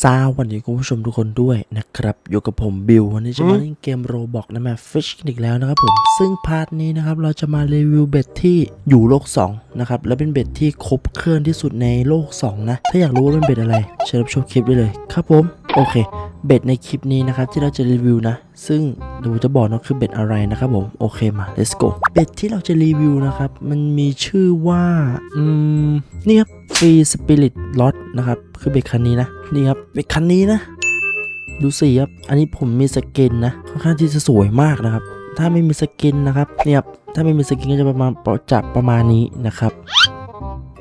ซาวัสดีคุณผู้ชมทุกคนด้วยนะครับ อยู่กับผมบิววันนี้จะมาเล่นเกมโรบอกนะมาฟิชกันอีกแล้วนะครับผม ซึ่งพาร์ทนี้นะครับเราจะมารีวิวเบ็ดที่อยู่โลก 2 นะครับ และเป็นเบ็ดที่ครบเครื่องที่สุดในโลก 2 นะ ถ้าอยากรู้ว่าเป็นเบ็ดอะไรเชิญรับชมคลิปได้เลยครับผม โอเค เบ็ดในคลิปนี้นะครับที่เราจะรีวิวนะ ซึ่งเดี๋ยวจะบอกนะคือเบ็ดอะไรนะครับผมโอเคมา let's go เบ็ดที่เราจะรีวิวนะครับมันมีชื่อว่าอืมนี่ครับฟรีสปิริตล็อตนะครับคือเบ็ดคันนี้นะนี่ครับเบ็ดคันนี้นะ ดูสิครับอันนี้ผมมีสกินนะค่อนข้างที่จะสวยมากนะครับถ้าไม่มีสกินนะครับเนี่ยถ้าไม่มีสกินก็จะประมาณจับประมาณนี้นะครับ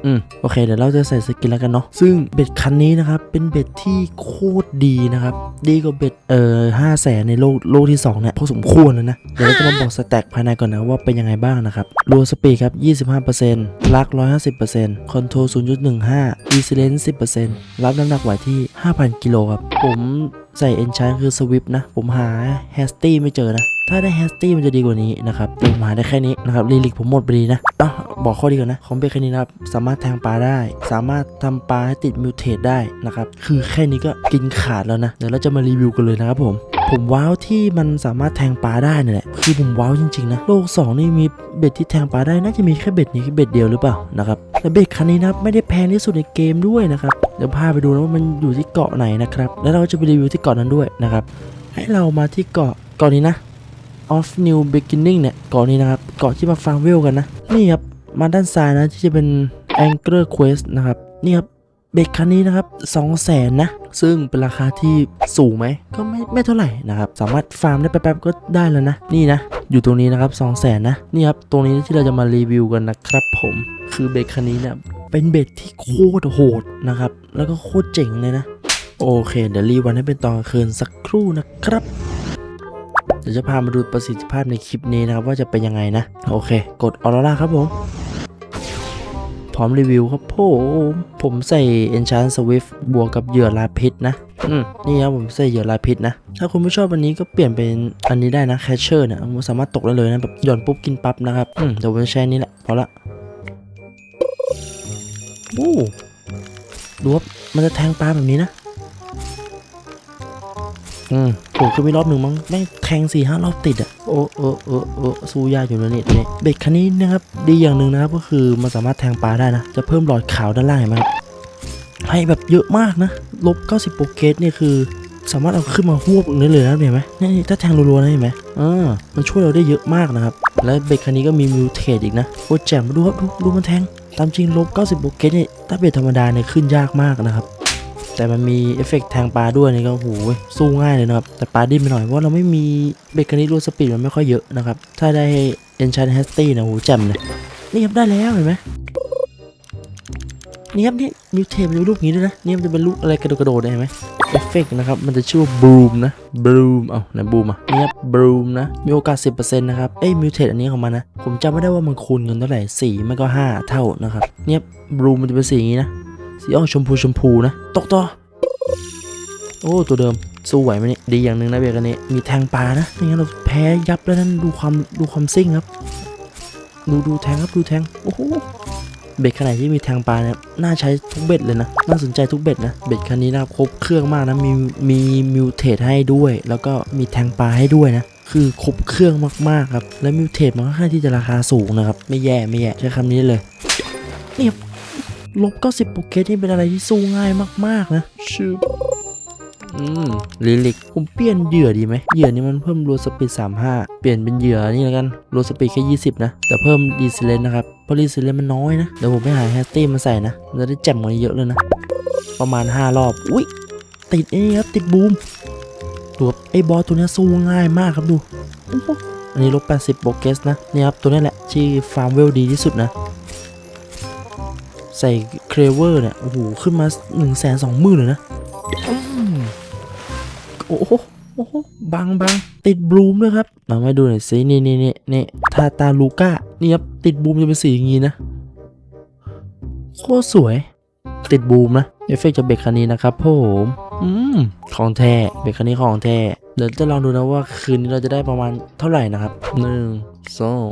อืมโอเคเดี๋ยวเราจะใส่สกินแล้วกันเนาะซึ่งเบ็ดคันนี้นะครับเป็นเบ็ดที่โคตรดีนะครับดีกว่าเบ็ดเอ่อห้าแสนในโลกโลกที่2เนี่ยพอสมควรแล้วนะเดี๋ยวเราจะมาบอกสแต็กภายในก่อนนะว่าเป็นยังไงบ้างนะครับรัวสปีดครับ25%ลัก 150%คอนโทรล0.15 e s i l e n c e 10%รับน้ำหนักไหวที่ 5,000 กิโลครับผมใส่เอนชานคือสวิปนะ ผมหาแฮสตี้ไม่เจอนะ ถ้าได้แฮสตี้มันจะดีกว่านี้นะครับแต่ผมหาได้แค่นี้นะครับลีลิกผมหมดไปดีนะอะบอกข้อดีก่อนนะของเบคแค่นี้นะครับสามารถแทงปลาได้ สามารถทำปลาให้ติดมิวเทสได้นะครับคือแค่นี้ก็กินขาดแล้วนะเดี๋ยวเราจะมารีวิวกันเลยนะครับผมผมว้าวที่มันสามารถแทงปลาได้นี่แหละคือผมว้าวจริงๆนะโลก 2 นี่มีเบ็ดที่แทงปลาได้น่าจะมีแค่เบ็ดนี้แค่เบ็ดเดียวหรือเปล่านะครับแต่เบ็ดคันนี้นะไม่ได้แพงที่สุดในเกมด้วยนะครับเดี๋ยวพาไปดูนะว่ามันอยู่ที่เกาะไหนนะครับแล้วเราจะไปรีวิวที่เกาะนั้นด้วยนะครับให้เรามาที่เกาะเกาะนี้นะ of new beginning เนี่ยเกาะนี้นะครับเกาะที่มาฟังเวลกันนะ นี่ครับ มาด้านซ้ายนะที่จะเป็น Anchor Quest นะครับ นี่ครับเบ็ดคันนี้นะครับ2 0 0แสนนะ ซึ่งเป็นราคาที่สูงไหม ก็ไม่ไม่เท่าไหร่นะครับ สามารถฟาร์มได้แป๊บๆก็ได้แล้วนะ นี่นะ อยู่ตรงนี้นะครับ 2 0 0แสนนะ นี่ครับ ตรงนี้ที่เราจะมารีวิวกันนะครับผม คือเบ็ดคันนี้เนี่ยเป็นเบ็ดที่โคตรโหดนะครับ แล้วก็โคตรเจ๋งเลยนะ โอเค เดี๋ยวรีวันให้เป็นตอนกลางคืนสักครู่นะครับ ดี๋ยวจะพามาดูประสิทธิภาพในคลิปนี้นะครับว่าจะเป็นยังไงนะ โอเค กดออรราครับผมพร้อมรีวิวครับผมผมใส่ Enchant Swift บวกกับเหยื่อลาพิษนะ อืมนี่ครับผมใส่เหยื่อลาพิษนะ ถ้าคุณไม่ชอบอันนี้ก็เปลี่ยนเป็นอันนี้ได้นะ Catcher เนี่ยมันสามารถตกได้เลยนะแบบหย่อนปุ๊บกินปั๊บนะครับอืมเดี๋ยวผมจะใช้นนี้แหละพอละโอ้ดูว่ามันจะแทงปลาแบบนี้นะ อืมผมคือมีรอบหนึ่งมั้งแม่งแทงสี่ห้ารอบติดอะโอ้โอ้โอ้โอ้สู้ยากอยู่นะเนี่ยตัวนี้เบ็ดคันนี้นะครับดีอย่างหนึ่งนะครับก็คือมันสามารถแทงปลาได้นะ จะเพิ่มหลอดขาวด้านล่างเห็นไหมครับให้แบบเยอะมากนะลบ90โปรเกตเนี่ยคือสามารถเอาขึ้นมาหวบอย่างนี้เลยนะเห็นไหมนี่นี่ถ้าแทงรัวๆนะเห็นไหมอ่ามันช่วยเราได้เยอะมากนะครับ และเบ็ดคันนี้ก็มีมิวเทสอีกนะโคตรแจ่มดูครับดูดูมันแทง ตามจริงลบ90โปรเกตเนี่ยถ้าเบ็ดธรรมดาเนี่ยขึ้นยากมากนะครับ แต่มันมีเอฟเฟกต์แทงปลาด้วยนี่ก็โหสู้ง่ายเลยนะครับ แต่ปลาดิ้นไปหน่อยเพราะเราไม่มีเบเกอรี่รูสปีดมันไม่ค่อยเยอะนะครับ ถ้าได้เอนชันแฮสตี้นะโหแจ่มเลยนี่ครับได้แล้วเห็นไหมนี่ครับนี่มิวเทมจะเป็นลูกนี้ด้วยนะนี่มันจะเป็นลูกอะไรกระโดดกระโดดได้ไหมเอฟเฟกต์นะครับมันจะชื่อว่าบูมนะบูมเอาไหนบูมอะนี่ครับบูมนะมีโอกาส 10%นะครับเอ้ยมิวเทตอันนี้ของมันนะ ผมจำไม่ได้ว่ามันคูณกันเท่าไหร่สี่ไม่ก็ห้าเท่านะครับเนี่ยบูมมันจะเป็นสีนี้นะ สีออกชมพูชมพูนะ ตกต่อ โอ้ ตัวเดิม สู้ไหวไหมเนี่ย ดีอย่างหนึ่งนะเบรกอันนี้ มีแทงปลานะไม่งั้นเราแพ้ยับแล้วนั่นดูความดูความซิ่งครับ ดูดูแทงครับดูแทง โอ้โห เบ็ดขนาดที่มีแทงปลาเนี่ย น่าใช้ทุกเบ็ดเลยนะ น่าสนใจทุกเบ็ดนะ เบ็ดคันนี้นะครับครบเครื่องมากนะ มีมีมิวเทสให้ด้วย แล้วก็มีแทงปลาให้ด้วยนะคือครบเครื่องมากๆครับ และมิวเทสมันค่อนข้างที่จะราคาสูงนะครับ ไม่แย่ไม่แย่ใช้คำนี้เลย เนี่ค รับลบ90โปรเกตนี่เป็นอะไรที่สู้ง่ายมาก ๆ นะชื่ออืมลิลิกผมเปลี่ยนเหยื่อดีไหมเหยื่อนี้มันเพิ่มรัวสปีด35 เปลี่ยนเป็นเหยื่อนี่แล้วกันรัวสปีดแค่20 นะ แต่เพิ่มดีซิเลนนะครับ เพราะดีซิเลนมันน้อยนะ เดี๋ยวผมไปหาแฮตตี้มาใส่นะมันจะได้แจ่มกว่านี้เยอะเลยนะ ประมาณ 5 รอบ อุ้ยติดไอ้นี่ครับติดบูมดูครับไอ้บอสตัวเนี้ยสู้ง่ายมากครับดูโอ้โหอันนี้ลบ80โปรเกสนะนี่ครับตัวนี้แหละที่ฟาร์มเวลดีที่สุดนะ ใส่เครเวอร์เนี่ย โอ้โห ขึ้นมา1นึ่งแสนสองหมื่นเลยนะอืมโอ้โหโอ้โหบังบังติดบลูมด้วยครับมามาดูหน่อยสินี่นี่นี่นี่ทาตาลูก้านี่ครับติดบลูมจะเป็นสีอย่างงี้นะโคตรสวย ติดบลูมนะเอฟเฟกต์จากเบรกคันนี้นะครับผมอืมของแท้เบรกคันนี้ของแท้เดี๋ยวจะลองดูนะว่าคืนนี้เราจะได้ประมาณเท่าไหร่นะครับหนึ่งสอง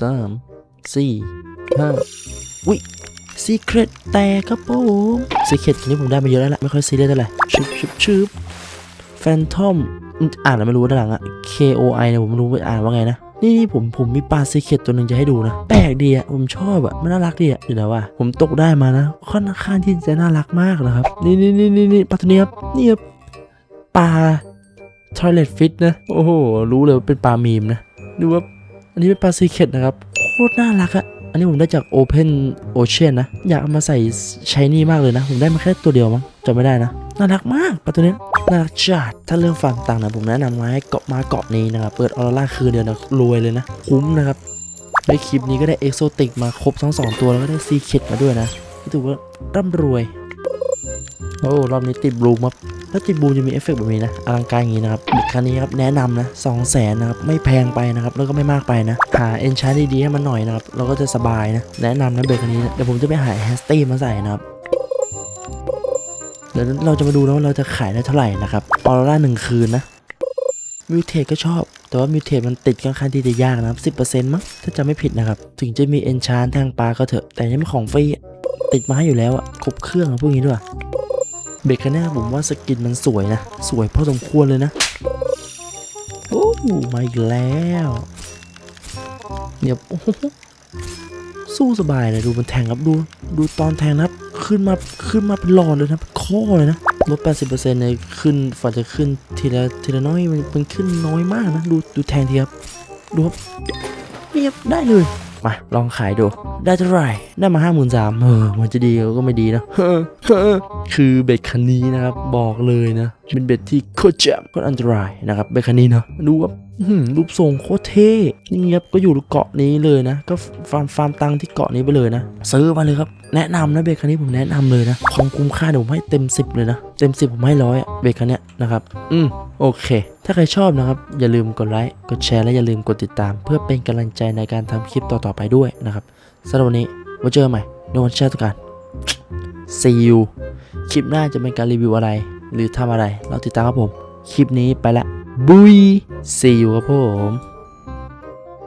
สามสี่ห้าอุ้ย ซีเครตแตกครับผมซีเครตนี้ผมได้มาเยอะแล้วแหละไม่ค่อยซีเรียสเท่าไหร่ชุบชุบชุบแฟนทอมอ่านแล้วไม่รู้ด้านหลังอะ K O I เนี่ยผมไม่รู้ว่อ่านว่าไงนะนี่นี่ผมผมมีปลาซีเครตตัวหนึ่งจะให้ดูนะ แปลกดีอะผมชอบอะมันน่ารักดีอะเดี๋ยวนะว่า ผมตกได้มานะ ค่อนข้างที่จะน่ารักมากนะครับ นี่นี่นี่นี่นี่ปลาตัวนี้ครับนี่ครับปลา toilet fish นะ โอ้โห รู้เลยว่าเป็นปลามีมนะดูว่าอันนี้เป็นปลาซีเครตนะครับ โคตรน่ารักอะ อันนี้ผมได้จาก Open Ocean นะ อยากเอามาใส่ใช้นี่มากเลยนะ ผมได้มาแค่ตัวเดียวมั้งจำไม่ได้นะ น่ารักมากปลาตัวนี้น่ารักจัดถ้าเรื่องฟาร์มตังนะผมแนะนำมาให้เกาะมาเกาะนี้นะครับ เปิดออร่าคืนเดียวนะรวยเลยนะ คุ้มนะครับในคลิปนี้ก็ได้เอ็กโซติกมาครบทั้งสองตัวแล้วก็ได้ซีเคดมาด้วยนะถือว่าร่ำรวย โอ้รอบนี้ติดบลูมครับถ้าติดบลูจะมีเอฟเฟกต์แบบนี้นะอลังการอย่างนี้นะครับบิดคันนี้ครับแนะนำนะสองแสนนะครับไม่แพงไปนะครับแล้วก็ไม่มากไปนะหาเอนชาร์ดีๆให้มันหน่อยนะครับเราก็จะสบายนะแนะนำนะเบรกคันนี้นะเดี๋ยวผมจะไปหาแฮสตี้มาใส่นะครับเดี๋ยวเราจะมาดูนะว่าเราจะขายได้เท่าไหร่นะครับออร่าหนึ่งคืนนะมิวเท e ก็ชอบ แต่ว่ามิวเท e มันติดค่อนข้างที่จะยากนะครับสิบเปอร์เซ็นต์มั้งถ้าจำไม่ผิดนะครับ ถึงจะมีเอนชานทางปลาก็เถอะ แต่ยังไม่ของฟรีติดมาให้อยู่แล้วอะครบเครื่องอะพวกนี้ด้วย เบรกคันนี้ผมว่าสกินมันสวยนะ สวยพอสมควรเลยนะ โอ้มาอีกแล้วเนี่ยโอ้โหสู้สบายเลยดูมันแทงครับดูดูตอนแทงนะครับ ขึ้นมาขึ้นมาเป็นหลอดเลยนะเป็นข้อเลยนะลด 80%เลยขึ้นฝันจะขึ้นทีละทีละน้อยมันมันขึ้นน้อยมากนะ ดูดูแทงทีครับดูครับเรียบได้เลย มาลองขายดู ได้เท่าไหร่ ได้มาห้าหมื่นสามเออมันจะดีก็ไม่ดีนะคือเบ็ดคันนี้นะครับ บอกเลยนะ เป็นเบ็ดที่โคตรเจ็บโคตรอันตรายนะครับเบ็ดคันนี้เนาะดูครับอื้อหือรูปทรงโคตรเท่นี่ครับก็อยู่เกาะนี้เลยนะ ก็ฟาร์มฟาร์มตังที่เกาะนี้ไปเลยนะ ซื้อมาเลยครับแนะนำนะเบรกคันนี้ผมแนะนำเลยนะของคุ้มค่าเดี๋ยวผมให้เต็ม 10 เลยนะ เต็ม 10 ผมให้ร้อยอะเบรกคันเนี้ยนะครับ อืม โอเค ถ้าใครชอบนะครับ อย่าลืมกดไลค์ กดแชร์ และอย่าลืมกดติดตาม เพื่อเป็นกำลังใจในการทำคลิปต่อๆไปด้วยนะครับสำหรับวันนี้ไว้เจอกันใหม่ในวันเช้าตุการ see you คลิปหน้าจะเป็นการรีวิวอะไร หรือทำอะไร เราติดตามครับผม คลิปนี้ไปละบุย see you ครับผม